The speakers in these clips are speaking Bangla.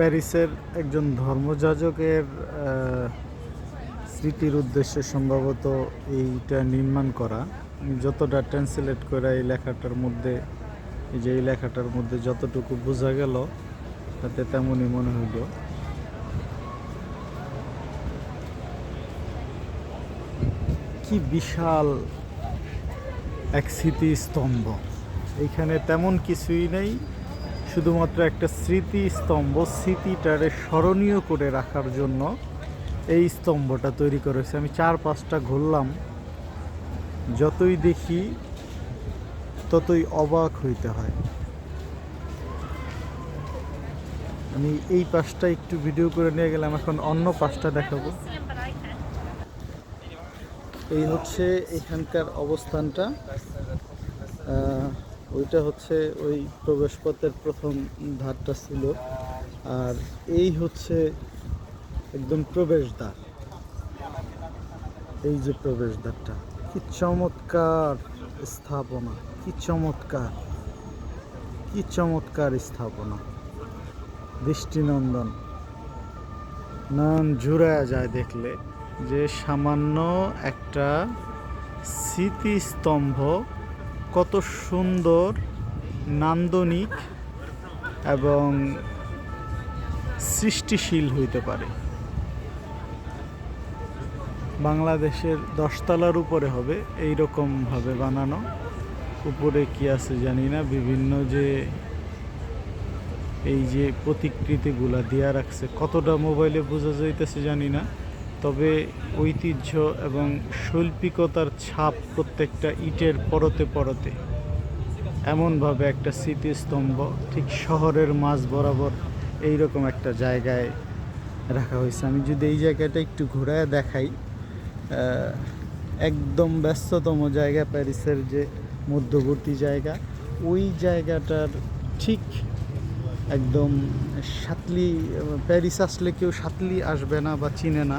প্যারিসের একজন ধর্মযাজকের স্মৃতির উদ্দেশ্যে সম্ভবত এইটা নির্মাণ করা। আমি যতটা ট্রান্সলেট করে এই লেখাটার মধ্যে, এই যে এই লেখাটার মধ্যে যতটুকু বোঝা গেল, তাতে তেমনই মনে হইল। কি বিশাল এক স্মৃতিস্তম্ভ। এইখানে তেমন কিছুই নেই। শুধুমাত্র একটা স্মৃতিস্তম্ভ স্মৃতিটারে স্মরণীয় করে রাখার জন্য এই স্তম্ভটা তৈরি করেছে। আমি চার পাঁচটা ঘুরলাম। যতই দেখি, ততই অবাক হইতে হয়। আমি এই পাশটা একটু ভিডিও করে নিয়ে গেলাম, এখন অন্য পাশটা দেখাবো। এই হচ্ছে এখানকার অবস্থানটা। ওইটা হচ্ছে ওই প্রবেশপথের প্রথম ধারটা ছিল। আর এই হচ্ছে একদম প্রবেশদ্বার। এই যে প্রবেশদ্বারটা, কি চমৎকার স্থাপনা, কি চমৎকার কি চমৎকার স্থাপনা। দৃষ্টিনন্দন। নয়ন জুড়ায় যায় দেখলে যে সামান্য একটা স্মৃতিস্তম্ভ কত সুন্দর, নান্দনিক এবং সৃষ্টিশীল হইতে পারে। বাংলাদেশের দশতলার উপরে হবে এই ভাবে বানানো। উপরে কি আছে জানি না, বিভিন্ন যে এই যে প্রতিকৃতিগুলা দেয়া রাখছে, কতটা মোবাইলে বোঝা যাইতেছে জানি না। তবে ঐতিহ্য এবং শৈল্পিকতার ছাপ প্রত্যেকটা ইটের পরতে পরতে। এমনভাবে একটা স্মৃতিস্তম্ভ ঠিক শহরের মাঝ বরাবর এইরকম একটা জায়গায় রাখা হয়েছে। আমি যদি এই জায়গাটা একটু ঘুরায় দেখাই একদম ব্যস্ততম জায়গা প্যারিসের যে মধ্যবর্তী জায়গা, ওই জায়গাটার ঠিক একদম সাতলি, প্যারিস আসলে কেউ সাতলি আসবে না বা চিনে না।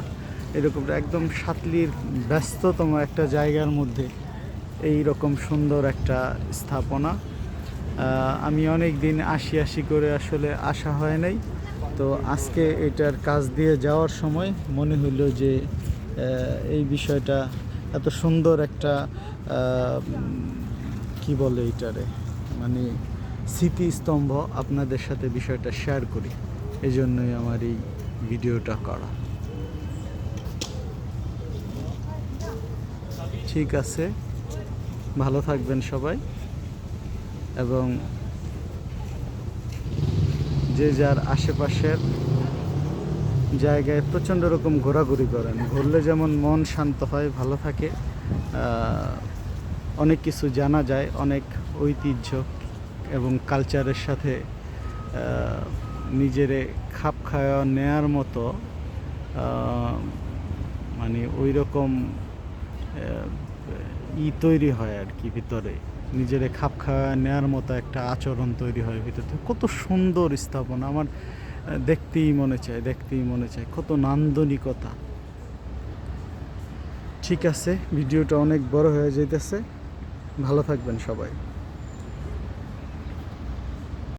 এরকম একদম সাতলির ব্যস্ততম একটা জায়গার মধ্যে এই রকম সুন্দর একটা স্থাপনা। আমি অনেক দিন আসি আসি করে আসলে আসা হয় নাই। তো আজকে এটার কাজ দিয়ে যাওয়ার সময় মনে হইল যে এই বিষয়টা এত সুন্দর একটা কি বলে এটারে? মানে স্মৃতিস্তম্ভ আপনাদের সাথে বিষয়টা শেয়ার করি। এই জন্যই আমার এই ভিডিওটা করা। ঠিক আছে। ভালো থাকবেন সবাই। এবং যে যার আশেপাশের জায়গায় প্রচণ্ড রকম ঘোরাঘুরি করেন। ঘুরলে যেমন মন শান্ত হয়, ভালো থাকে। অনেক কিছু জানা যায়, অনেক ঐতিহ্য এবং কালচারের সাথে নিজেরে খাপ খাওয়া নেয়ার মতো মানে ওই রকম ই তৈরি হয় আর কি ভিতরে। নিজের খাপ খাওয়া নেওয়ার মতো একটা আচরণ তৈরি হয় ভিতর কত সুন্দর স্থাপনা, আমার দেখতেই মনে চায়, দেখতেই মনে চায়। কত নান্দনিকতা। ঠিক আছে, ভিডিওটা অনেক বড় হয়ে যেতেছে ভালো থাকবেন সবাই।